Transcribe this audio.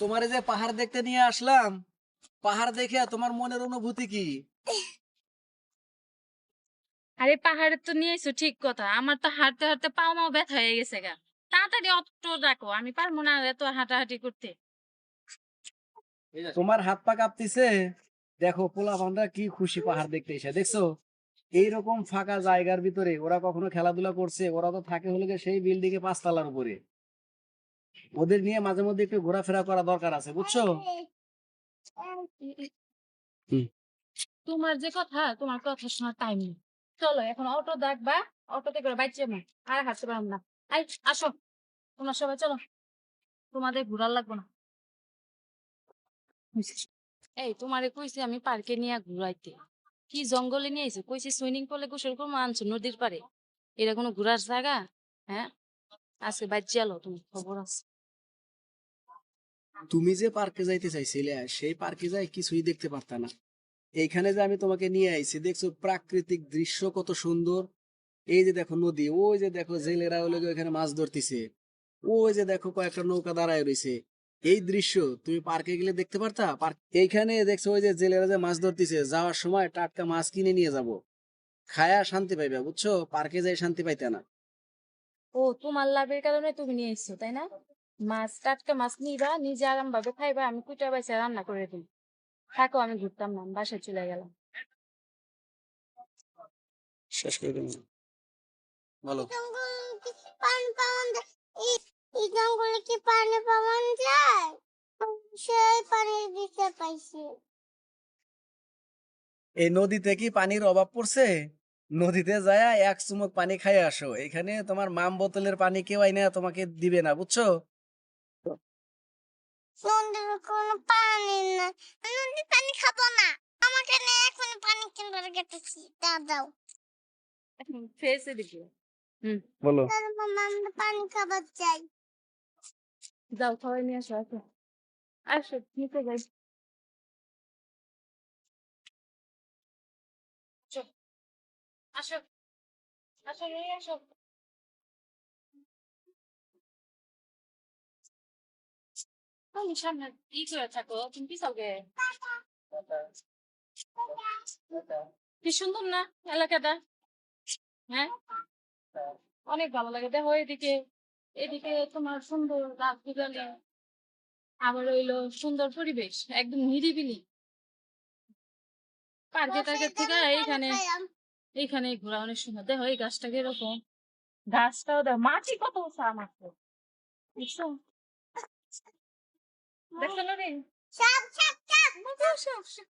তোমার যে পাহাড় দেখতে নিয়ে আসলাম পাহাড় দেখে তোমার মনের অনুভূতি কি? আরে পাহাড়ে তো নিয়ে এসো ঠিক কথা আমার তো হাঁটতে হাঁটতে পাও মাও ব্যথা হয়ে গেছে গা। তাড়াতাড়ি অটো রাখো আমি পারব না এত হাঁটাহাঁটি করতে। তোমার হাত পা কাঁপতিছে দেখো পোলা ভান্ডা কি খুশি পাহাড় দেখতে এসে দেখছ? এইরকম ফাঁকা জায়গার ভিতরে ওরা কখনো খেলাধুলা করছে ওরা তো থাকে হলো সেই বিল্ডিং এ পাঁচতলার উপরে। ওদের নিয়ে মাঝে মধ্যে একটু ঘোরাফেরা করা দরকার আছে বুঝছ? তোমার যে কথা তোমার কথা শোনার টাইম নেই। চলো এখন অটো ডাকবা অটোতে করে বাইচে না আর হাঁটতে পারব না। আই আসো তোমরা সবাই চলো। তোমাদের ঘোরার লাগবে না। এই তোমারে কইছি আমি পার্কে নিয়ে ঘুরাইতে। কি জঙ্গলে নিয়ে আইছো? কইছি সুইমিং পুলে গোসল করব আনছো নদীর পারে এটা কোনো ঘোরার জায়গা? হ্যাঁ? আজকে বাইচে আলো তুমি খবর আছে। তুমি যে পার্কে যাইতে চাইছিলে, সেই পার্কে যাই কিছুই দেখতে পারতা না। এইখানে যে আমি তোমাকে নিয়ে আইছি, দেখছ প্রাকৃতিক দৃশ্য কত সুন্দর। এই যে দেখো নদী, ওই যে দেখো জেলেরা হলো ওখানে মাছ ধরতেছে। ওই যে দেখো কয়েকটা নৌকা দাঁড়ায় রয়েছে এই দৃশ্য তুমি পার্কে গেলে দেখতে পারতা? পার্ক, এইখানে দেখছ ওই যে জেলেরা যে মাছ ধরতেছে, যাওয়ার সময় টাটকা মাছ কিনে নিয়ে যাব। খায়া শান্তি পাইবে, বুঝছ? পার্কে যাই শান্তি পাইতে না। ও, তোমার লাভের কারণে তুমি নিয়ে এসছো, তাই না? মাছ টাটকা মাছ নিবা নিজে আরাম ভাবে খাইবা আমি কুইটা বাইসে রান্না করে দিই থাকো আমি ঘুরতাম না বাসায় চলে গেলাম। শেষ করে বলো কি পাওয়া এই জঙ্গলে কি পানি পাওয়া যায়? সেই পানি দিতে পাইছি। এই নদীতে কি পানির অভাব পড়ছে? নদীতে যায় এক চুমুক পানি খাই আসো। এখানে তোমার মাম বোতলের পানি কেউ আইনা তোমাকে দিবে না বুঝছ? নদীর কোনো পানি না নদীর পানি খাব না। আমাকে না এখন পানি কিনবার গেতেছি তা দাও ফেসে দিবি। বলো। মামা আমরা পানি খাবার চাই। যাও খাওয়াই নিয়ে আসো আসো। আসো নিতে যাই। আসো। আসো আসো। কি সুন্দর না এলাকাটা হ্যাঁ অনেক ভালো লাগে। দেখো এদিকে এদিকে তোমার সুন্দর গাছ গাছালি আবার হইল সুন্দর পরিবেশ একদম নিরিবিলি। পার্কে টার্কের থেকে এইখানে এইখানে ঘোরা অনেক সুন্দর। দেখো এই গাছটা কীরকম গাছটাও দেখো মাটি কত উঁচা আমার তো। দেখছ দেখছ না রে সব সব সব দেখো, সব, সব।